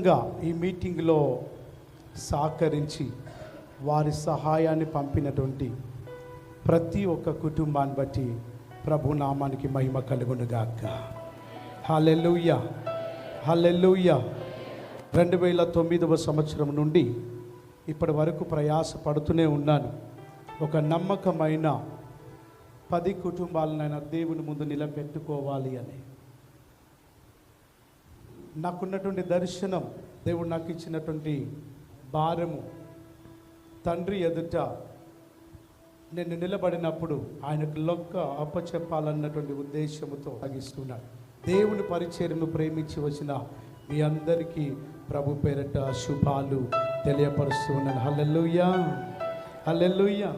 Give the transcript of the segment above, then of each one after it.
విధంగా ఈ మీటింగ్లో సహకరించి వారి సహాయాన్ని పంపినటువంటి ప్రతి ఒక్క కుటుంబాన్ని బట్టి ప్రభు నామానికి మహిమ కలుగునుగాక. హల్లెలూయా హల్లెలూయా. రెండు వేల తొమ్మిదవ సంవత్సరం నుండి ఇప్పటి వరకు ప్రయాస పడుతూనే ఉన్నాను. ఒక నమ్మకమైన పది కుటుంబాలనైనా దేవుని ముందు నిలబెట్టుకోవాలి అని. నాకున్నటువంటి దర్శనం దేవుడు నాకు ఇచ్చినటువంటి భారము. తండ్రి ఎదుట నేను నిలబడినప్పుడు ఆయనకు లొక్క అప్పచెప్పాలన్నటువంటి ఉద్దేశంతో సాగిస్తున్నాడు దేవుని పరిచర్ను ప్రేమించి వచ్చిన మీ అందరికీ ప్రభు పేరట శుభాలు తెలియపరుస్తూ ఉన్నాను. హల్లెల్లుయ్యా హల్లెల్లుయ్యా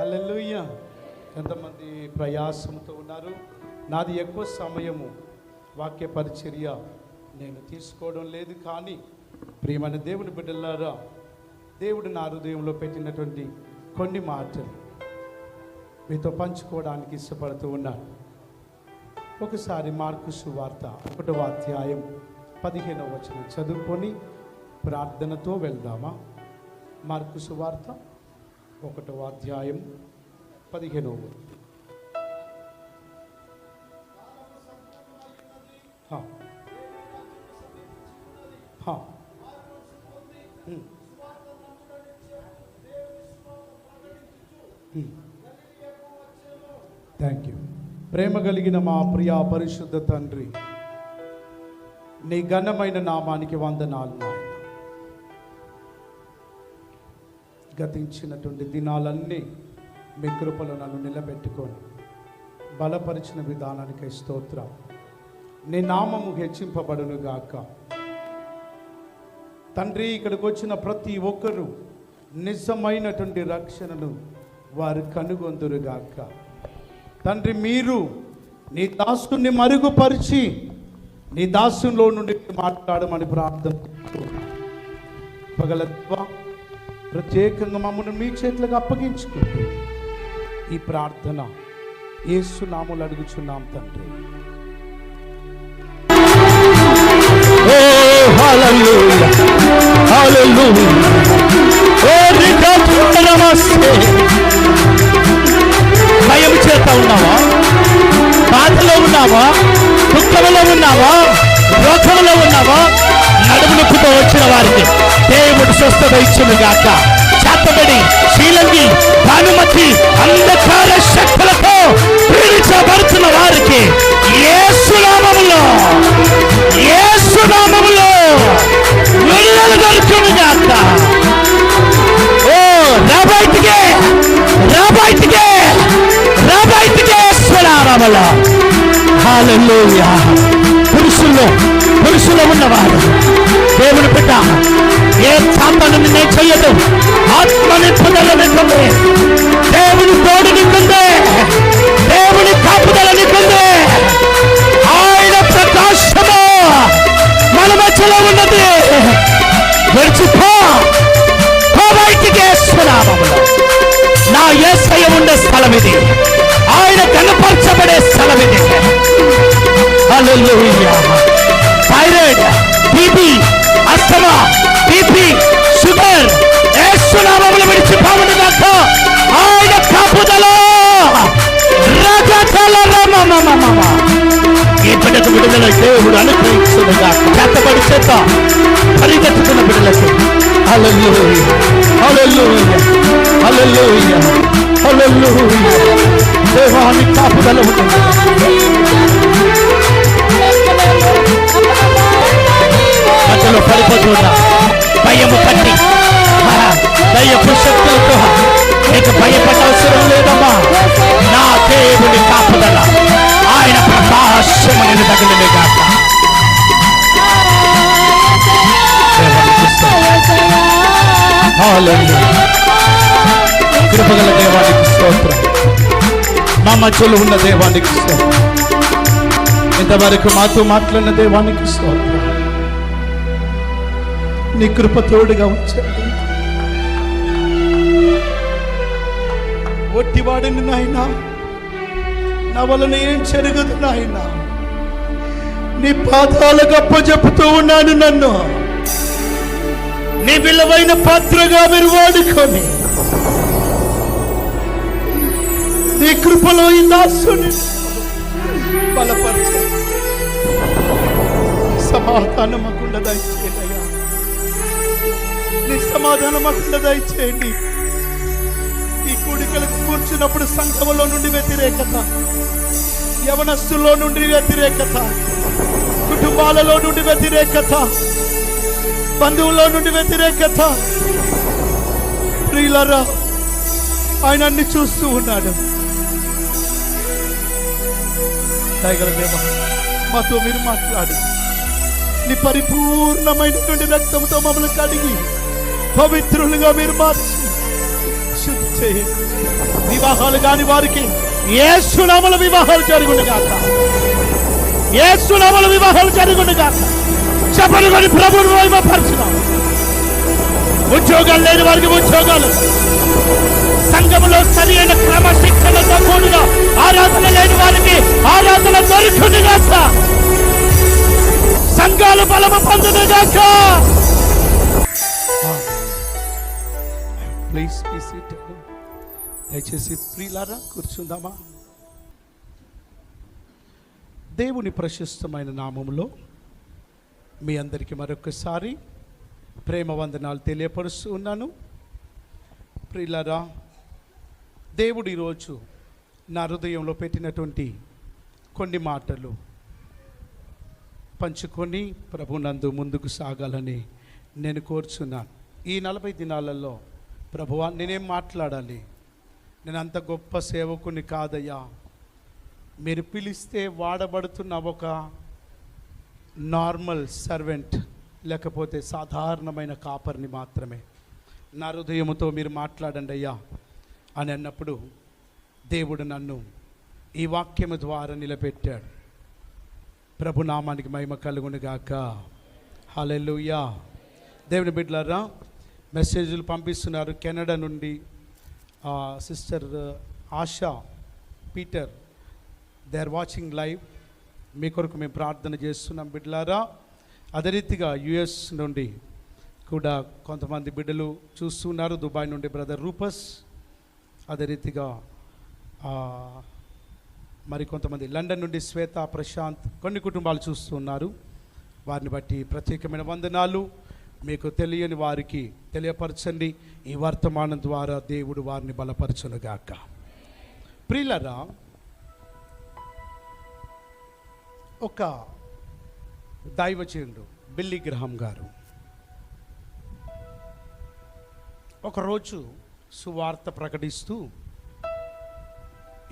హల్లెలూయా. ఎంతమంది ప్రయాసంతో ఉన్నారు? నాది ఎక్కువ సమయము వాక్య పరిచర్య నేను తీసుకోవడం లేదు కానీ ప్రియమైన దేవుని బిడ్డలారా దేవుడు నా హృదయంలో పెట్టినటువంటి కొన్ని మాటలు మీతో పంచుకోవడానికి ఇష్టపడుతూ ఉన్నాను. ఒకసారి మార్కు వార్త ఒకటవ అధ్యాయం పదిహేనవ వచనం చదువుకొని ప్రార్థనతో వెళ్దామా? మార్కు వార్త ఒకటవ అధ్యాయం పదిహేనవ థ్యాంక్ యూ ప్రేమ కలిగిన మా ప్రియ పరిశుద్ధ తండ్రి నీ ఘనమైన నామానికి వందనాలు నాయన. గతించినటువంటి దినాలన్నీ మీ కృపలో నన్ను నిలబెట్టుకొని బలపరిచిన విధానానికి స్తోత్రం. నీ నామము హెచ్చింపబడును గాక తండ్రి ఇక్కడికి వచ్చిన ప్రతి ఒక్కరూ నిజమైనటువంటి రక్షణను వారు కనుగొందురుగాక. తండ్రి మీరు నీ దాసుని మరుగుపరిచి నీ దాసులో నుండి మాట్లాడమని ప్రార్థన పగలత్వ ప్రత్యేకంగా మమ్మల్ని మీ చేతులకు అప్పగించుకుంటూ ఈ ప్రార్థన ఏసునాములు అడుగుచున్నాం తండ్రి. Hallelujah. నమస్తే. భయం చేత ఉన్నావా? బాధలో ఉన్నావా? దుఃఖంలో ఉన్నావా? రోగంలో ఉన్నావా? నడుము నొప్పితో వచ్చిన వారికి దేవుడు స్వస్థత ఇచ్చును గాక. చేతబడి శీలంగి భానుమతి అంధకార శక్తులతో పీడించబడుతున్న వారికి ఏ విడుదల దొరుకును గాక ఓ రా బయటికి రా బయటికి రా బయటికి స్వరారమల హల్లెలూయా. పురుషుల్లో పురుషులు ఉన్నవారు. దేవుని బిడ్డ ఏ చాపను నిన్నే చేయదు. ఆత్మని నింపుదల నింటుంది దేవుని నామములో నా ఏసయ ఉండే స్థలం ఇది ఆయన కనపరచబడే స్థలం ఇది thyroid BP asthma BP sugar ఏసునామములు విడిచిపోవును ఈ బిడ్డకు దేవుడు అనుగ్రహించునుగా చేతబడి చేత పరిగెత్తుతున్న బిడ్డలకు. అలల్లు అలల్లు అలల్లు అలల్లు దేవాన్ని కాపుదల ఉంటుంది. మధ్యలో పడిపోతున్నా భయము పట్టి. దయ్యపు శక్తులతో మా ఉన్న దేవానికి ఇంతవరకు మాతో మాట్లాడిన దేవానికి నీ కృప తోడుగా ఉంచండి. ఒట్టివాడిని నాయన నా వలన ఏం జరగదు నాయన. నీ పాదాలకు అప్పచెప్పుతూ ఉన్నాను నన్ను. నీ విలువైన పాత్రగా మీరు వాడుకొని నీ కృపలో ఈ దాసుని బలపరచండి సమాధానం మాకుండా దయచేయండి అయ్యా నీ సమాధానం మాకుండా దయచేయండి ఈ కూడికలకు కూర్చున్నప్పుడు సంఘములో నుండి వ్యతిరేకత యవనస్తుల్లో నుండి వ్యతిరేకత కుటుంబాలలో నుండి వ్యతిరేకత బంధువుల్లో నుండి వ్యతిరేకత. ప్రియులరా ఆయన అన్ని చూస్తూ ఉన్నాడు. దయగల దేవా మాతో మీరు మాట్లాడి. నీ పరిపూర్ణమైనటువంటి రక్తంతో మమ్మల్ని కడిగి పవిత్రులుగా మీరు మార్చి శుద్ధి చేయండి వివాహాలు కాని వారికి ఏ సునామల వివాహాలు జరుగును ఏ సునామల వివాహాలు జరుగును గాక చెప్పను కొని ప్రభుని ఉద్యోగాలు లేని వారికి ఉద్యోగాలు. సంఘములో సరి అయిన క్రమశిక్షణతో కూడిన ఆరాధన లేని వారికి ఆరాధన దొరుకును గాక. సంఘాలు బలము పొందును గాక. ప్లీజ్ బీ సీట్ దయచేసి ప్రియులారా కూర్చుందామా? దేవుని ప్రశస్తమైన నామములో మీ అందరికీ మరొకసారి ప్రేమ వందనాలు తెలియపరుస్తూ ఉన్నాను ప్రిల్లరా దేవుడు ఈరోజు నా హృదయంలో పెట్టినటువంటి కొన్ని మాటలు పంచుకొని ప్రభునందు ముందుకు సాగాలని నేను కోరుచున్నాను. ఈ నలభై దినాలలో ప్రభువా నేనేం మాట్లాడాలి? నేను అంత గొప్ప సేవకుని కాదయ్యా. మీరు పిలిస్తే వాడబడుతున్న ఒక నార్మల్ సర్వెంట్ లేకపోతే సాధారణమైన కాపర్ని మాత్రమే. నా హృదయముతో మీరు మాట్లాడండి అయ్యా అని అన్నప్పుడు దేవుడు నన్ను ఈ వాక్యము ద్వారా నిలబెట్టాడు. ప్రభునామానికి మహిమ కలుగునిగాక. గాక దేవుని బిడ్డలారా మెసేజ్లు పంపిస్తున్నారు కెనడా నుండి. Sister Asha Peter they are watching live. మీ కొరకు మేము ప్రార్థన చేస్తున్నాం బిడ్డలారా. అదే రీతిగా యుఎస్ నుండి కూడా కొంతమంది బిడ్డలు చూస్తున్నారు దుబాయ్ నుండి బ్రదర్ రూపస్. అదే రీతిగా మరి కొంతమంది లండన్ నుండి శ్వేత ప్రశాంత్ కొన్ని కుటుంబాలు చూస్తున్నారు వారిని బట్టి ప్రత్యేకమైన వందనాలు. మీకు తెలియని వారికి తెలియపరచండి. ఈ వర్తమానం ద్వారా దేవుడు వారిని బలపరచునుగాక. ప్రిలరా ఒక దైవచేయుడు బిల్లి గ్రహం గారు. ఒకరోజు సువార్త ప్రకటిస్తూ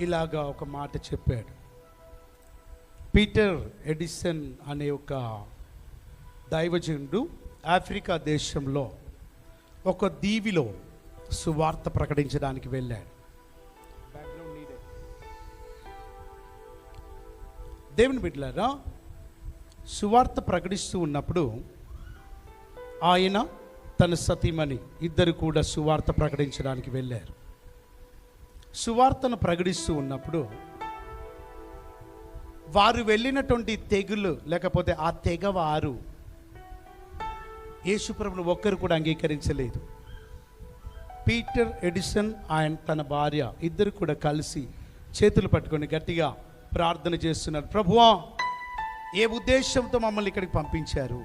ఇలాగా ఒక మాట చెప్పాడు. పీటర్ ఎడిసన్ అనే ఒక దైవజనుడు ఆఫ్రికా దేశంలో ఒక దీవిలో సువార్త ప్రకటించడానికి వెళ్ళాడు. దేవుని బిడ్డలారా సువార్త ప్రకటిస్తూ ఉన్నప్పుడు ఆయన తన సతీమణి ఇద్దరు కూడా సువార్త ప్రకటించడానికి వెళ్ళారు. సువార్తను ప్రకటిస్తూ ఉన్నప్పుడు వారు వెళ్ళినటువంటి తెగులు లేకపోతే ఆ తెగ వారు యేసుప్రభుని ఒక్కరు కూడా అంగీకరించలేదు. పీటర్ ఎడిసన్ ఆయన తన భార్య ఇద్దరు కూడా కలిసి చేతులు పట్టుకొని గట్టిగా ప్రార్థన చేస్తున్నారు. ప్రభువా ఏ ఉద్దేశంతో మమ్మల్ని ఇక్కడికి పంపించారు?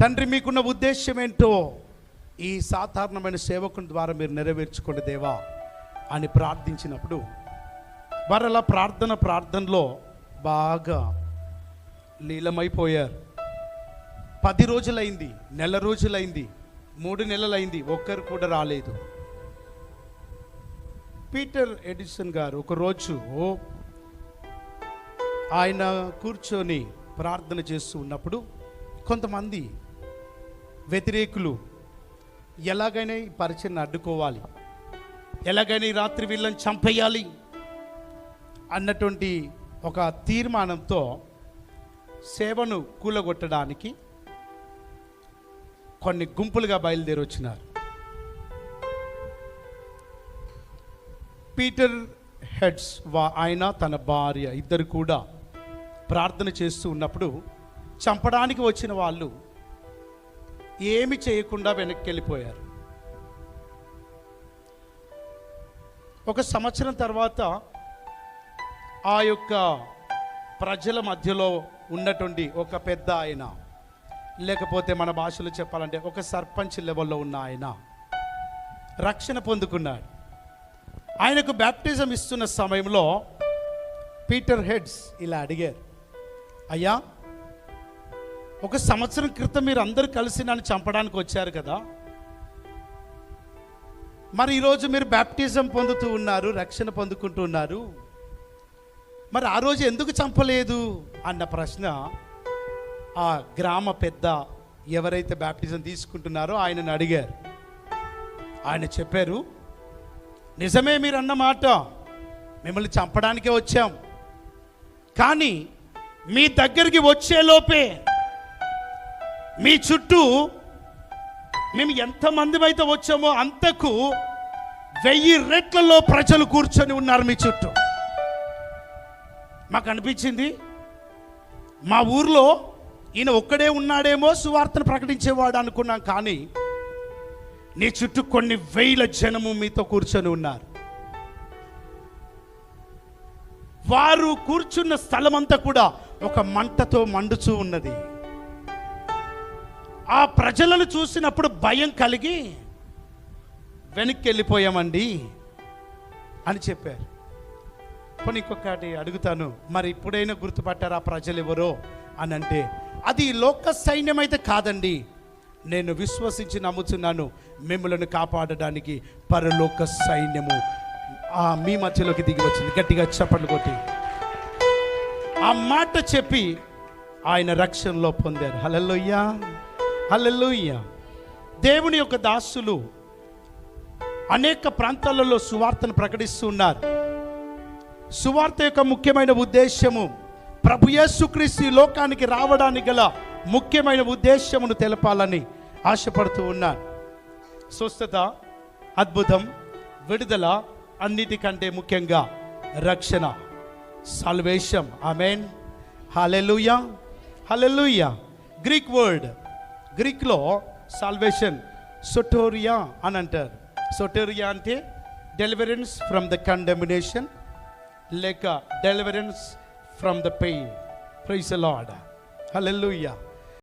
తండ్రి మీకున్న ఉద్దేశం ఏంటో ఈ సాధారణమైన సేవకుని ద్వారా మీరు నెరవేర్చుకోండి దేవా అని ప్రార్థించినప్పుడు వారలా ప్రార్థన ప్రార్థనలో బాగా లీలమైపోయారు పది రోజులైంది నెల రోజులైంది మూడు నెలలైంది ఒక్కరు కూడా రాలేదు. పీటర్ ఎడిసన్ గారు ఒకరోజు ఓ ఆయన కూర్చొని ప్రార్థన చేస్తూ ఉన్నప్పుడు కొంతమంది వ్యతిరేకులు ఎలాగైనా ఈ పరిచయను అడ్డుకోవాలి ఎలాగైనా ఈ రాత్రి వీళ్ళని చంపేయాలి అన్నటువంటి ఒక తీర్మానంతో సేవను కూలగొట్టడానికి కొన్ని గుంపులుగా బయలుదేరి వచ్చినారు. పీటర్ హెడ్స్ వా ఆయన తన భార్య ఇద్దరు కూడా ప్రార్థన చేస్తూ ఉన్నప్పుడు చంపడానికి వచ్చిన వాళ్ళు ఏమి చేయకుండా వెనక్కి వెళ్ళిపోయారు ఒక సంవత్సరం తర్వాత ఆ యొక్క ప్రజల మధ్యలో ఉన్నటువంటి ఒక పెద్ద ఆయన లేకపోతే మన భాషలో చెప్పాలంటే ఒక సర్పంచ్ లెవెల్లో ఉన్న ఆయన రక్షణ పొందుకున్నాడు. ఆయనకు బ్యాప్టిజం ఇస్తున్న సమయంలో పీటర్ హెడ్స్ ఇలా అడిగారు అయ్యా ఒక సంవత్సరం క్రితం మీరు అందరూ కలిసి నన్ను చంపడానికి వచ్చారు కదా. మరి ఈరోజు మీరు బ్యాప్టిజం పొందుతూ ఉన్నారు రక్షణ పొందుకుంటూ ఉన్నారు. మరి ఆ రోజు ఎందుకు చంపలేదు అన్న ప్రశ్న ఆ గ్రామ పెద్ద ఎవరైతే బ్యాప్టిజం తీసుకుంటున్నారో ఆయనను అడిగారు. ఆయన చెప్పారు నిజమే మీరు అన్న మాట మిమ్మల్ని చంపడానికే వచ్చాం. కానీ మీ దగ్గరికి వచ్చేలోపే మీ చుట్టూ మేము ఎంతమంది అయితే వచ్చామో అంతకు వెయ్యి రెట్లలో ప్రజలు కూర్చొని ఉన్నారు మీ చుట్టూ. మాకు అనిపించింది మా ఊర్లో ఈయన ఒక్కడే ఉన్నాడేమో సువార్తను ప్రకటించేవాడు అనుకున్నాం కానీ నీ చుట్టూ కొన్ని వేల జనము మీతో కూర్చొని ఉన్నారు. వారు కూర్చున్న స్థలం అంతా కూడా ఒక మంటతో మండుచూ ఉన్నది. ఆ ప్రజలను చూసినప్పుడు భయం కలిగి వెనక్కి వెళ్ళిపోయామండి అని చెప్పారు. పోనీ ఇంకొకటి అడుగుతాను మరి ఇప్పుడైనా గుర్తుపట్టారా ఆ ప్రజలు ఎవరో అని అంటే అది లోక సైన్యం అయితే కాదండి. నేను విశ్వసించి నమ్ముతున్నాను మిమ్మల్ని కాపాడడానికి పరలోక సైన్యము ఆ మీ మధ్యలోకి దిగి వచ్చింది. గట్టిగా చప్పట్లు కొట్టి. ఆ మాట చెప్పి ఆయన రక్షణలో పొందారు. హలల్లోయ్యా హలల్లోయ్యా దేవుని యొక్క దాసులు అనేక ప్రాంతాలలో సువార్తను ప్రకటిస్తూ ఉన్నారు సువార్త యొక్క ముఖ్యమైన ఉద్దేశము ప్రభు యేసుక్రీస్తు లోకానికి రావడానికి గల ముఖ్యమైన ఉద్దేశమును తెలపాలని ఆశపడుతూ ఉన్నాను స్వస్థత అద్భుతం విడుదల అన్నిటికంటే ముఖ్యంగా రక్షణ. Salvation amen hallelujah hallelujah Greek word గ్రీక్లో salvation సొటోరియా అని అంటారు. సొటోరియా అంటే డెలివరెన్స్ ఫ్రమ్ ద కండమినేషన్ లేక deliverance from the pain praise lord hallelujah